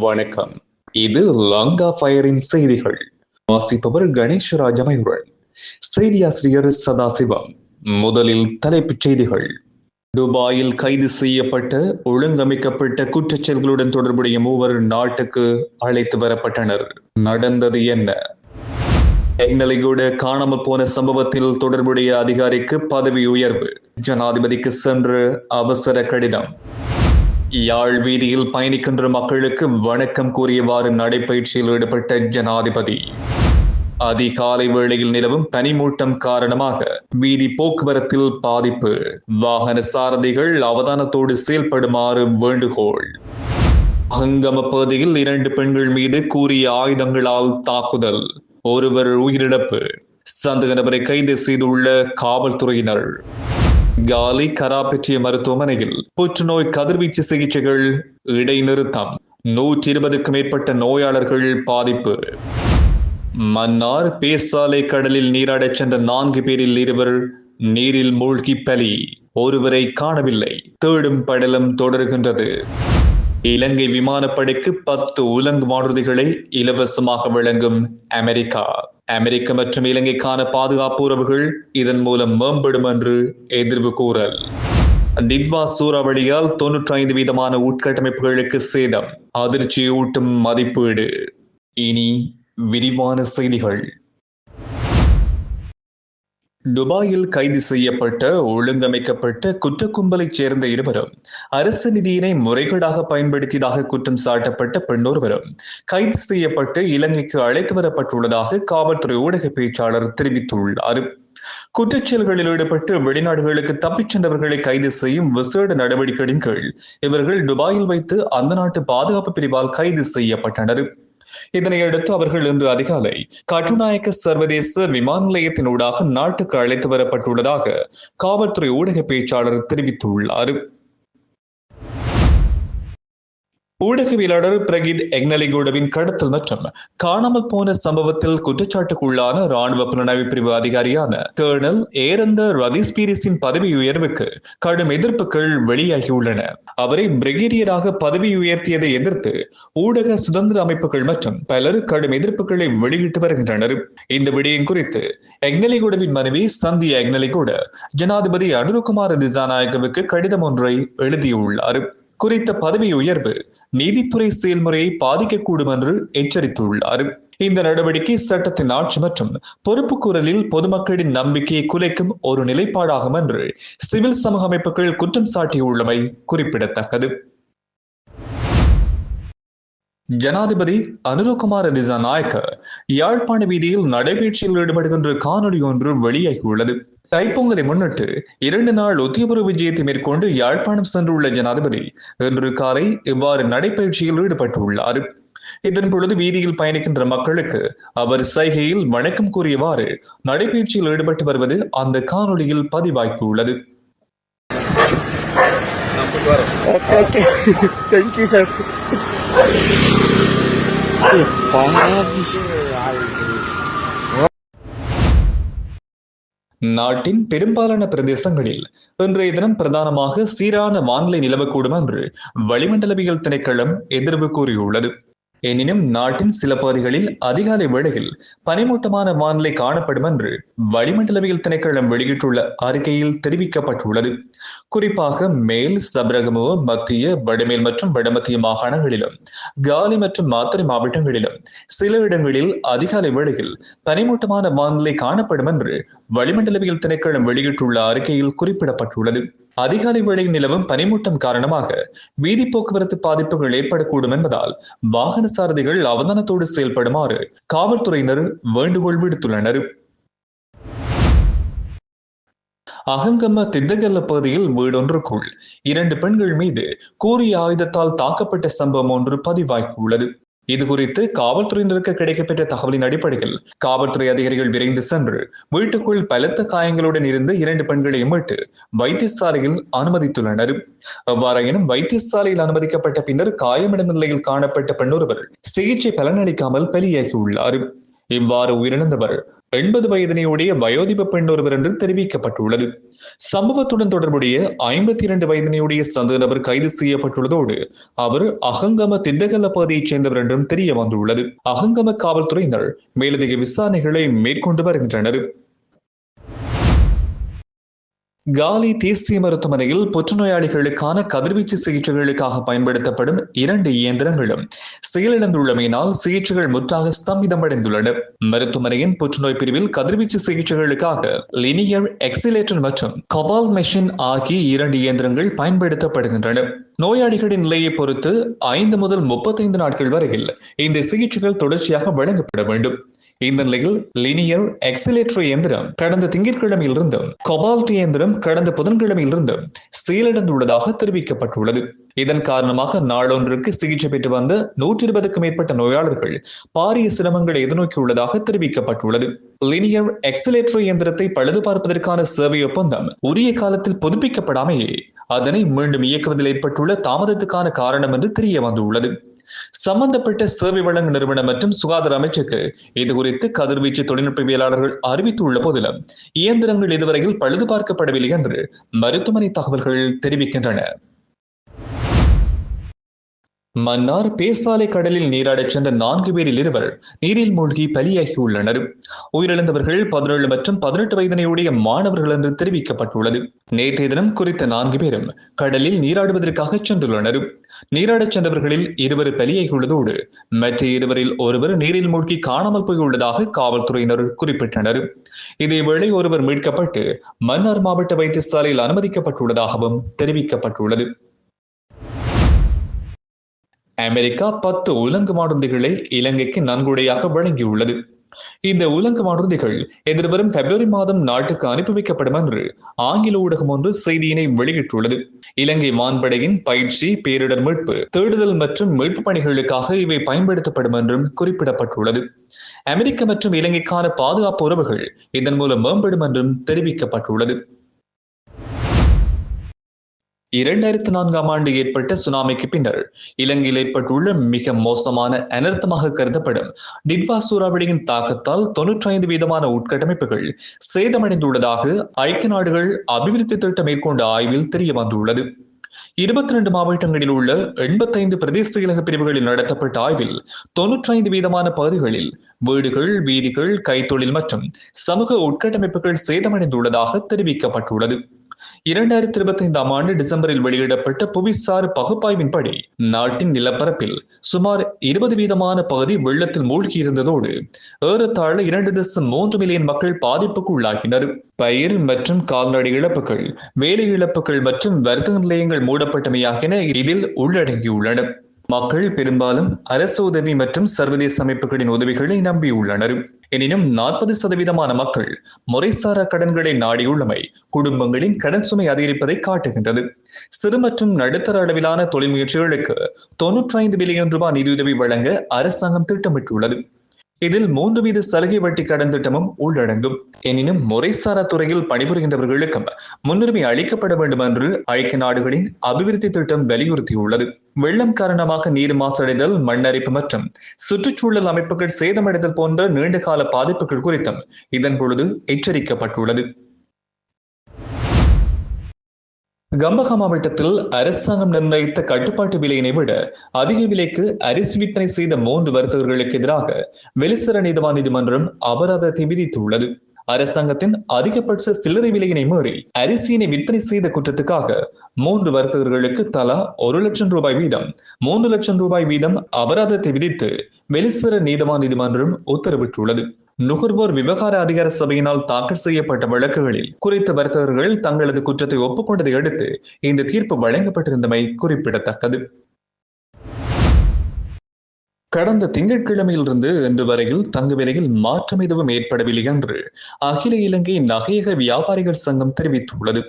வணக்கம். இது லங்கா ஃபயரின் செய்திகள். வாசிப்பவர் கணேஷ்ராஜ் அமைவுடன் செய்தியாசிரியர் சதாசிவம். முதலில் தலைப்புச் செய்திகள். துபாயில் கைது செய்யப்பட்ட ஒழுங்கமைக்கப்பட்ட குற்றச்செயல்களுடன் தொடர்புடைய மூவர் நாட்டுக்கு அழைத்து வரப்பட்டனர். நடந்தது என்ன? எங்களைகூட காணாமல் போன சம்பவத்தில் தொடர்புடைய அதிகாரிக்கு பதவி உயர்வு. ஜனாதிபதிக்கு சென்று அவசர கடிதம். யாழ் வீதியில் பயணிக்கின்ற மக்களுக்கு வணக்கம் கூறியவாறு நடைபயிற்சியில் ஈடுபட்ட ஜனாதிபதி. அதிகாலை வேளையில் நிலவும் பனிமூட்டம் காரணமாக வீதி போக்குவரத்தில் பாதிப்பு. வாகன சாரதிகள் அவதானத்தோடு செயல்படுமாறு வேண்டுகோள். அங்கம பகுதியில் இரண்டு பெண்கள் மீது கூறிய ஆயுதங்களால் தாக்குதல். ஒருவர் உயிரிழப்பு. சந்தக நபரை கைது செய்துள்ள காவல்துறையினர். காலி கராப்பெற்றிய மருத்துவமனையில் புற்றுநோய் கதிர்வீச்சு சிகிச்சைகள் இடைநிறுத்தம். நூற்றி இருபதுக்கும் மேற்பட்ட நோயாளர்கள் பாதிப்பு. மன்னார் பேசாலை கடலில் நீராடச் சென்ற நான்கு பேரில் இருவர் நீரில் மூழ்கி பலி. ஒருவரை காணவில்லை. தேடும் படலம் தொடர்கின்றது. இலங்கை விமானப்படைக்கு பத்து உலங்கு வானூர்திகளை இலவசமாக வழங்கும் அமெரிக்கா. அமெரிக்க மற்றும் இலங்கைக்கான பாதுகாப்பு உறவுகள் இதன் மூலம் மேம்படும் என்று எதிர்வு கூறல். நிட்வா சூறாவளியால் தொன்னூற்றி ஐந்து வீதமான உட்கட்டமைப்புகளுக்கு சேதம் அதிர்ச்சியூட்டும் மதிப்பீடு. இனி விரிவான செய்திகள். துபாயில் கைது செய்யப்பட்ட ஒழுங்கமைக்கப்பட்ட குற்ற கும்பலைச் சேர்ந்த இருவரும் அரசு நிதியினை முறைகேடாக பயன்படுத்தியதாக குற்றம் சாட்டப்பட்ட பெண்ணொருவரும் கைது செய்யப்பட்டு இலங்கைக்கு அழைத்து வரப்பட்டுள்ளதாக காவல்துறை ஊடக பேச்சாளர் தெரிவித்துள்ளார். குற்றச்செயல்களில் ஈடுபட்டு வெளிநாடுகளுக்கு தப்பிச் சென்றவர்களை கைது செய்யும் விசேட நடவடிக்கையின் கீழ் இவர்கள் துபாயில் வைத்து அந்த நாட்டு பாதுகாப்பு பிரிவால் கைது செய்யப்பட்டனர். இதனையடுத்து அவர்கள் இன்று அதிகாலை கட்டுநாயக்க சர்வதேச விமான நிலையத்தினூடாக நாட்டுக்கு அழைத்து வரப்பட்டுள்ளதாக காவல்துறை ஊடக பேச்சாளர் தெரிவித்துள்ளார். ஊடகவியலாளர் பிரகித் எக்னலிகோடவின் கடத்தல் மற்றும் காணாமல் போன சம்பவத்தில் குற்றச்சாட்டுக்குள்ளான ராணுவ புலனாய்வு பிரிவு அதிகாரியான கேர்னல் ஏரந்த ரதீஸ் பீரிஸின் பதவி உயர்வுக்கு கடும் எதிர்ப்புகள் வெளியாகியுள்ளன. அவரை பிரிகேடியராக பதவி உயர்த்தியதை எதிர்த்து ஊடக சுதந்திர அமைப்புகள் மற்றும் பலர் கடும் எதிர்ப்புகளை வெளியிட்டு வருகின்றனர். இந்த விடயம் குறித்து எக்னலிகோடவின் மனைவி சந்தியா எக்னலிகோட ஜனாதிபதி அனுருகுமார் திசாநாயகவுக்கு கடிதம் ஒன்றை எழுதியுள்ளார். குறித்த பதவி உயர்வு நீதித்துறை செயல்முறையை பாதிக்கக்கூடும் என்று எச்சரித்துள்ளார். இந்த நடவடிக்கை சட்டத்தின் ஆட்சி மற்றும் பொறுப்புக்கூறலில் பொதுமக்களின் நம்பிக்கையை குலைக்கும் ஒரு நிலைப்பாடாகும் என்று சிவில் சமூக அமைப்புகள் குற்றம் சாட்டியுள்ளமை குறிப்பிடத்தக்கது. ஜனாதிபதி அனுரகுமார திசாநாயக்க யாழ்ப்பாண வீதியில் நடைபயிற்சியில் ஈடுபடுகின்ற காணொலி ஒன்று வெளியாகியுள்ளது. தைப்பொங்கலை முன்னிட்டு இரண்டு நாள் ஒத்தியபுர விஜயத்தை மேற்கொண்டு யாழ்ப்பாணம் சென்றுள்ள ஜனாதிபதி இன்று காலை இவ்வாறு நடைபயிற்சியில் ஈடுபட்டுள்ளார். இதன் பொழுது வீதியில் பயணிக்கின்ற மக்களுக்கு அவர் சைகையில் வணக்கம் கூறியவாறு நடைபயிற்சியில் ஈடுபட்டு வருவது அந்த காணொலியில் பதிவாகியுள்ளது. ஓகே ஓகே தேங்க்யூ சார் நாட்டின் பெரும்பாலான பிரதேசங்களில் இன்றைய தினம் பிரதானமாக சீரான வானிலை நிலவக்கூடும் என்று வளிமண்டலவியல் திணைக்களம் எதிர்வு கூறியுள்ளது. எனினும் நாட்டின் சில பகுதிகளில் அதிகாலை வேளையில் பனிமூட்டமான வானிலை காணப்படும் என்று வளிமண்டலவியல் திணைக்களம் வெளியிட்டுள்ள அறிக்கையில் தெரிவிக்கப்பட்டுள்ளது. குறிப்பாக மேல் சபரகமுவ மத்திய வடமேல் மற்றும் வடமத்திய மாகாணங்களிலும் காலி மற்றும் மாத்திரை மாவட்டங்களிலும் சில இடங்களில் அதிகாலை வேளையில் பனிமூட்டமான வானிலை காணப்படும் என்று வளிமண்டலவியல் திணைக்களம் வெளியிட்டுள்ள அறிக்கையில் குறிப்பிடப்பட்டுள்ளது. அதிகாலை வேளையில் நிலவும் பனிமூட்டம் காரணமாக வீதி போக்குவரத்து பாதிப்புகள் ஏற்படக்கூடும் என்பதால் வாகன சாரதிகள் அவதானத்தோடு செயல்படுமாறு காவல்துறையினர் வேண்டுகோள் விடுத்துள்ளனர். அகங்கம்ம தித்தகல்ல பகுதியில் வீடொன்றுக்குள் இரண்டு பெண்கள் மீது கூறிய ஆயுதத்தால் தாக்கப்பட்ட சம்பவம் ஒன்று பதிவாகியுள்ளது. இது குறித்து காவல்துறையினருக்கு கிடைக்கப்பெற்ற தகவலின் அடிப்படையில் காவல்துறை அதிகாரிகள் விரைந்து சென்று வீட்டுக்குள் பலத்த காயங்களுடன் இருந்து இரண்டு பெண்களை மீட்டு வைத்தியசாலையில் அனுமதித்துள்ளனர். எவ்வாறாயினும் வைத்தியசாலையில் அனுமதிக்கப்பட்ட பின்னர் காயமடைந்த நிலையில் காணப்பட்ட பெண்ணொருவர் சிகிச்சை பலனளிக்காமல் பலியாகியுள்ளார் இவ்வாறு உயிரிழந்தவர் எண்பது வயதினையுடைய வயோதிப பெண் ஒருவர் என்று தெரிவிக்கப்பட்டுள்ளது. சம்பவத்துடன் தொடர்புடைய ஐம்பத்தி இரண்டு வயதினையுடைய சந்த நபர் கைது செய்யப்பட்டுள்ளதோடு அவர் அகங்கம திண்டகல்ல பகுதியைச் சேர்ந்தவர் என்றும் தெரிய வந்துள்ளது. அகங்கம காவல்துறையினர் மேலதிக விசாரணைகளை மேற்கொண்டு வருகின்றனர். காலி தேசிய மருத்துவமனையில் புற்றுநோயாளிகளுக்கான கதிர்வீச்சு சிகிச்சைகளுக்காக பயன்படுத்தப்படும் இரண்டு இயந்திரங்களும் செயலிழந்துள்ளமையினால் சிகிச்சைகள் முற்றாக ஸ்தம்பிதமடைந்துள்ளன. மருத்துவமனையின் புற்றுநோய் பிரிவில் கதிர்வீச்சு சிகிச்சைகளுக்காக லினியர் எக்ஸிலேட்டர் மற்றும் கபால் மெஷின் ஆகிய இரண்டு இயந்திரங்கள் பயன்படுத்தப்படுகின்றன. நோயாளிகளின் நிலையை பொறுத்து ஐந்து முதல் முப்பத்தைந்து நாட்கள் வரையில் இந்த சிகிச்சைகள் தொடர்ச்சியாக வழங்கப்பட வேண்டும். இந்த நிலையில் லினியர் எக்ஸிலேட்டரி இயந்திரம் கடந்த திங்கட்கிழமையிலிருந்தும் கொபால்ட் இயந்திரம் கடந்த புதன்கிழமையிலிருந்தும் செயலிழந்துள்ளதாக தெரிவிக்கப்பட்டுள்ளது. இதன் காரணமாக நாளொன்றுக்கு சிகிச்சை பெற்று வந்த நூற்றி இருபதுக்கும் மேற்பட்ட நோயாளர்கள் பாரிய சிரமங்களை எதிர்நோக்கியுள்ளதாக தெரிவிக்கப்பட்டுள்ளது. லினியர் எக்ஸிலேட்டரி இயந்திரத்தை பழுது பார்ப்பதற்கான சேவை ஒப்பந்தம் உரிய காலத்தில் புதுப்பிக்கப்படாமையே அதனை மீண்டும் இயக்குவதில் ஏற்பட்டுள்ள தாமதத்துக்கான காரணம் என்று தெரிய வந்துள்ளது. சம்பந்தப்பட்ட சேவை வழங்கும் நிறுவனம் மற்றும் சுகாதார அமைச்சுக்கு இது குறித்து கதிர்வீச்சு தொழில்நுட்பவியலாளர்கள் அறிவித்துள்ள போதிலும் இயந்திரங்கள் இதுவரையில் பழுது பார்க்கப்படவில்லை என்று மருத்துவமனை தகவல்கள் தெரிவிக்கின்றன. மன்னார் பேசாலை கடலில் நீராடச் சென்ற நான்கு பேரில் இருவர் நீரில் மூழ்கி பலியாகியுள்ளனர். உயிரிழந்தவர்கள் பதினேழு மற்றும் பதினெட்டு வயதினையுடைய மாணவர்கள் என்று தெரிவிக்கப்பட்டுள்ளது. நேற்றைய தினம் குறித்த நான்கு பேரும் கடலில் நீராடுவதற்காக சென்றுள்ளனர். நீராடச் சென்றவர்களில் இருவர் பலியாகியுள்ளதோடு மற்ற இருவரில் ஒருவர் நீரில் மூழ்கி காணாமல் போயுள்ளதாக காவல்துறையினர் குறிப்பிட்டனர். இதேவேளை ஒருவர் மீட்கப்பட்டு மன்னார் மாவட்ட வைத்தியசாலையில் அனுமதிக்கப்பட்டுள்ளதாகவும் தெரிவிக்கப்பட்டுள்ளது. அமெரிக்கா பத்து உலங்கு மாடுந்திகளை இலங்கைக்கு நன்கொடையாக வழங்கியுள்ளது. இந்த உலங்கு மாடுந்திகள் எதிர்வரும் பிப்ரவரி மாதம் நாட்டுக்கு அனுப்பி வைக்கப்படும் என்று ஆங்கில ஊடகம் ஒன்று செய்தியினை வெளியிட்டுள்ளது. இலங்கை மான்படையின் பயிற்சி பேரிடர் மீட்பு தேடுதல் மற்றும் மீட்பு பணிகளுக்காக இவை பயன்படுத்தப்படும் என்றும் குறிப்பிடப்பட்டுள்ளது. அமெரிக்க மற்றும் இலங்கைக்கான பாதுகாப்பு உறவுகள் இதன் மூலம் மேம்படும் என்றும் தெரிவிக்கப்பட்டுள்ளது. இரண்டாயிரத்தி நான்காம் ஆண்டு ஏற்பட்ட சுனாமிக்கு பின்னர் இலங்கையில் ஏற்பட்டுள்ள மிக மோசமான அனர்த்தமாக கருதப்படும் டிட்வா சூறாவளியின் தாக்கத்தால் தொன்னூற்றி ஐந்து வீதமான உட்கட்டமைப்புகள் சேதமடைந்துள்ளதாக ஐக்கிய நாடுகள் அபிவிருத்தி திட்டம் மேற்கொண்ட ஆய்வில் தெரிய வந்துள்ளது. இருபத்தி ரெண்டு மாவட்டங்களில் உள்ள எண்பத்தைந்து பிரதேச இலக பிரிவுகளில் நடத்தப்பட்ட ஆய்வில் தொன்னூற்றி ஐந்து வீதமான பகுதிகளில் வீடுகள் வீதிகள் கைத்தொழில் மற்றும் சமூக உட்கட்டமைப்புகள் சேதமடைந்துள்ளதாக தெரிவிக்கப்பட்டுள்ளது. இரண்டாயிரத்தி இருபத்தி ஐந்தாம் ஆண்டு டிசம்பரில் வெளியிடப்பட்ட புவிசார் பகுப்பாய்வின்படி நாட்டின் நிலப்பரப்பில் சுமார் இருபது வீதமான பகுதி வெள்ளத்தில் மூழ்கியிருந்ததோடு ஏறத்தாழ இரண்டு தசம் மூன்று மில்லியன் மக்கள் பாதிப்புக்கு உள்ளாகினர் பயிர் மற்றும் கால்நடை இழப்புகள் வேலை இழப்புகள் மற்றும் வர்த்தக நிலையங்கள் மூடப்பட்டமையாகின இதில் உள்ளடங்கியுள்ளன. மக்கள் பெரும்பாலும் அரசு உதவி மற்றும் சர்வதேச அமைப்புகளின் உதவிகளை நம்பியுள்ளனர். எனினும் நாற்பது சதவீதமான மக்கள் முறைசாரா கடன்களை நாடியுள்ளமை குடும்பங்களின் கடன் சுமை அதிகரிப்பதை காட்டுகின்றது. சிறு மற்றும் நடுத்தர அளவிலான தொழில் முயற்சிகளுக்கு தொன்னூற்றி ஐந்து பில்லியன் ரூபாய் நிதியுதவி வழங்க அரசாங்கம் திட்டமிட்டுள்ளது. இதில் மூன்று வீத சலுகை வட்டி கடன் திட்டமும் உள்ளடங்கும். எனினும் முறைசாரா துறையில் பணிபுரிகின்றவர்களுக்கும் முன்னுரிமை அளிக்கப்பட வேண்டும் என்று ஐக்கிய நாடுகளின் அபிவிருத்தி திட்டம் வலியுறுத்தியுள்ளது. வெள்ளம் காரணமாக நீர் மாசடைதல் மண்ணரிப்பு மற்றும் சுற்றுச்சூழல் அமைப்புகள் சேதமடைதல் போன்ற நீண்டகால பாதிப்புகள் குறித்தும் இதன் பொழுது எச்சரிக்கப்பட்டுள்ளது. கம்பகா மாவட்டத்தில் அரசாங்கம் நிர்ணயித்த கட்டுப்பாட்டு விலையினை விட அதிக விலைக்கு அரிசி விற்பனை செய்த மூன்று வர்த்தகர்களுக்கு எதிராக வெளிசர நீதிவான் நீதிமன்றம் அபராதத்தை விதித்துள்ளது. அரசாங்கத்தின் அதிகபட்ச சில்லறை விலையினை மீறி அரிசியினை விற்பனை செய்த குற்றத்துக்காக மூன்று வர்த்தகர்களுக்கு தலா ஒரு லட்சம் ரூபாய் வீதம் மூன்று லட்சம் ரூபாய் வீதம் அபராதத்தை விதித்து வெளிசர நீதவான் நீதிமன்றம் உத்தரவிட்டுள்ளது. நுகர்வோர் விவகார அதிகார சபையினால் தாக்கல் செய்யப்பட்ட வழக்குகளில் குறித்த வர்த்தகர்கள் தங்களது குற்றத்தை ஒப்புக்கொண்டதை அடுத்து இந்த தீர்ப்பு வழங்கப்பட்டிருந்தமை குறிப்பிடத்தக்கது. கடந்த திங்கட்கிழமையிலிருந்து இன்று வரையில் தங்க விலையில் மாற்றம் எதுவும் ஏற்படவில்லை என்று அகில இலங்கை நகையக வியாபாரிகள் சங்கம் தெரிவித்துள்ளது.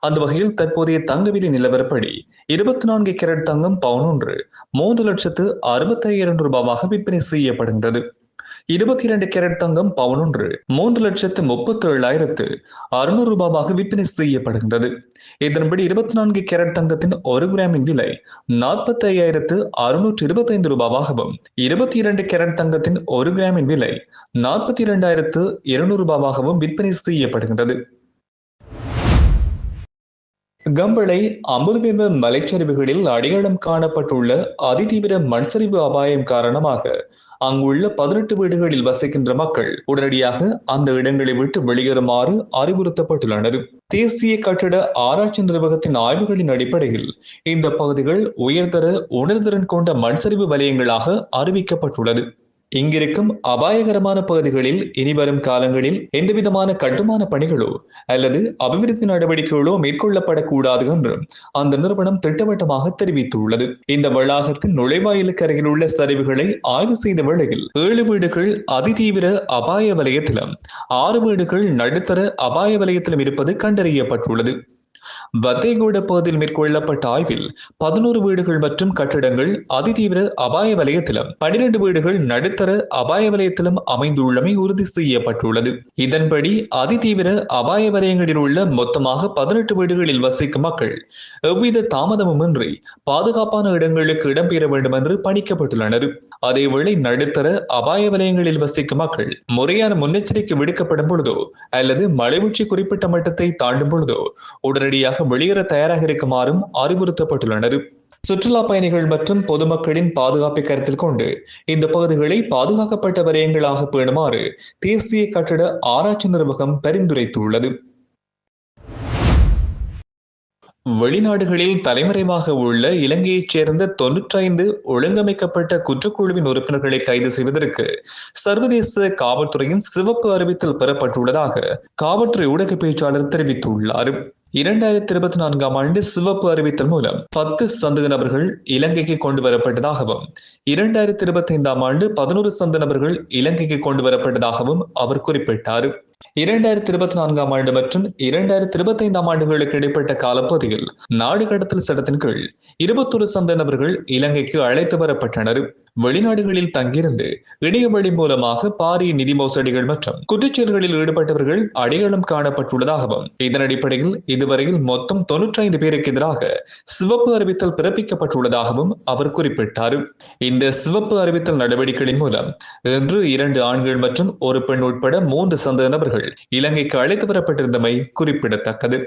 அந்த வகையில் தற்போதைய தங்க விலை நிலவரப்படி இருபத்தி நான்கு கேரட் தங்கம் பவுனொன்று மூன்று லட்சத்து அறுபத்தி ஐயாயிரம் ரூபாவாக விற்பனை செய்யப்படுகின்றது. இருபத்தி இரண்டு கேரட் தங்கம் பவுன் ஒன்று மூன்று லட்சத்து முப்பத்தி ஏழாயிரத்து அறுநூறு ரூபாவாக விற்பனை செய்யப்படுகின்றது. இதன்படி இருபத்தி நான்கு கேரட் தங்கத்தின் ஒரு கிராமின் விலை நாற்பத்தி ஐயாயிரத்து அறுநூற்று இருபத்தி ஐந்து ரூபாவாகவும் இருபத்தி இரண்டு கேரட் தங்கத்தின் ஒரு கிராமின் விலை நாற்பத்தி இரண்டாயிரத்து இருநூறு ரூபாவாகவும் விற்பனை செய்யப்படுகின்றது. கம்பளை அமுல்வேவ மலைச்சரிவுகளில் அடையாளம் காணப்பட்டுள்ள அதிதீவிர மண்சரிவு அபாயம் காரணமாக அங்குள்ள பதினெட்டு வீடுகளில் வசிக்கின்ற மக்கள் உடனடியாக அந்த இடங்களை விட்டு வெளியேறுமாறு அறிவுறுத்தப்பட்டுள்ளனர். தேசிய கட்டிட ஆராய்ச்சி நிர்வாகத்தின் ஆய்வுகளின் அடிப்படையில் இந்த பகுதிகள் உயர்தர உணர்திறன் கொண்ட மண்சரிவு வலயங்களாக அறிவிக்கப்பட்டுள்ளது. இங்கிருக்கும் அபாயகரமான பகுதிகளில் இனிவரும் காலங்களில் எந்தவிதமான கட்டுமான பணிகளோ அல்லது அபிவிருத்தி நடவடிக்கைகளோ மேற்கொள்ளப்படக்கூடாது என்று அந்த நிறுவனம் திட்டவட்டமாக தெரிவித்துள்ளது. இந்த வளாகத்தின் நுழைவாயிலுக்கு அருகில் உள்ள சரிவுகளை ஆய்வு செய்த வேளையில் ஏழு வீடுகள் அதிதீவிர அபாய வலயத்திலும் ஆறு வீடுகள் நடுத்தர அபாய வலயத்திலும் இருப்பது கண்டறியப்பட்டுள்ளது. வத்தேகூட பகுதியில் மேற்கொள்ளப்பட்ட ஆய்வில் பதினோரு வீடுகள் மற்றும் கட்டிடங்கள் அதிதீவிர அபாய வலயத்திலும் பனிரெண்டு வீடுகள் நடுத்தர அபாய வலயத்திலும் அமைந்துள்ளமை உறுதி செய்யப்பட்டுள்ளது. இதன்படி அதிதீவிர அபாய வலயங்களில் உள்ள மொத்தமாக பதினெட்டு வீடுகளில் வசிக்கும் மக்கள் எவ்வித தாமதமுமின்றி பாதுகாப்பான இடங்களுக்கு இடம்பெற வேண்டும் என்று பணிக்கப்பட்டுள்ளனர். அதேவேளை நடுத்தர அபாய வலயங்களில் வசிக்கும் மக்கள் முறையான முன்னெச்சரிக்கை விடுக்கப்படும் பொழுதோ அல்லது மழைவீழ்ச்சி குறிப்பிட்ட மட்டத்தை தாண்டும் பொழுதோ உடனடியாக வெளியேற தயாராக இருக்குமாறும் அறிவுறுத்தப்பட்டுள்ளனர். சுற்றுலா பயணிகள் மற்றும் பொதுமக்களின் பாதுகாப்பை கருத்தில் கொண்டு இந்த பகுதிகளை பாதுகாக்கப்பட்ட வலயங்களாக பேணுமாறு தேசிய கட்டட ஆராய்ச்சி நிர்வாகம் பரிந்துரைத்துள்ளது. வெளிநாடுகளில் தலைமறைவாக உள்ள இலங்கையைச் சேர்ந்த தொன்னூற்றைந்து ஒழுங்கமைக்கப்பட்ட குற்றக்குழுவின் உறுப்பினர்களை கைது செய்வதற்கு சர்வதேச காவல்துறையின் சிவப்பு அறிவித்தல் பெறப்பட்டுள்ளதாக காவல்துறை ஊடக பேச்சாளர் தெரிவித்துள்ளார். இரண்டாயிரத்தி இருபத்தி நான்காம் ஆண்டு சிவப்பு அறிவித்தல் மூலம் பத்து சந்தக நபர்கள் இலங்கைக்கு கொண்டு வரப்பட்டதாகவும் இரண்டாயிரத்தி இருபத்தி ஐந்தாம் ஆண்டு பதினோரு சந்த நபர்கள் இலங்கைக்கு கொண்டு வரப்பட்டதாகவும் அவர் குறிப்பிட்டார். இரண்டாயிரத்தி இருபத்தி நான்காம் ஆண்டு மற்றும் இரண்டாயிரத்தி இருபத்தி ஐந்தாம் ஆண்டுகளுக்கு இடைப்பட்ட காலப்பகுதியில் நாடு கடத்தல் சட்டத்தின் கீழ் இருபத்தொரு சந்த நபர்கள் இலங்கைக்கு அழைத்து வரப்பட்டனர். வெளிநாடுகளில் தங்கியிருந்து இணையவழி மூலமாக பாரிய நிதி மோசடிகள் மற்றும் குற்றச்செயல்களில் ஈடுபட்டவர்கள் அடையாளம் காணப்பட்டுள்ளதாகவும் இதன் அடிப்படையில் இதுவரையில் மொத்தம் தொன்னூற்றி ஐந்து பேருக்கு எதிராக சிவப்பு அறிவித்தல் பிறப்பிக்கப்பட்டுள்ளதாகவும் அவர் குறிப்பிட்டார். இந்த சிவப்பு அறிவித்தல் நடவடிக்கைகளின் மூலம் இன்று இரண்டு ஆண்கள் மற்றும் ஒரு பெண் உட்பட மூன்று சந்தேக நபர்கள் இலங்கைக்கு அழைத்து வரப்பட்டிருந்தமை குறிப்பிடத்தக்கது.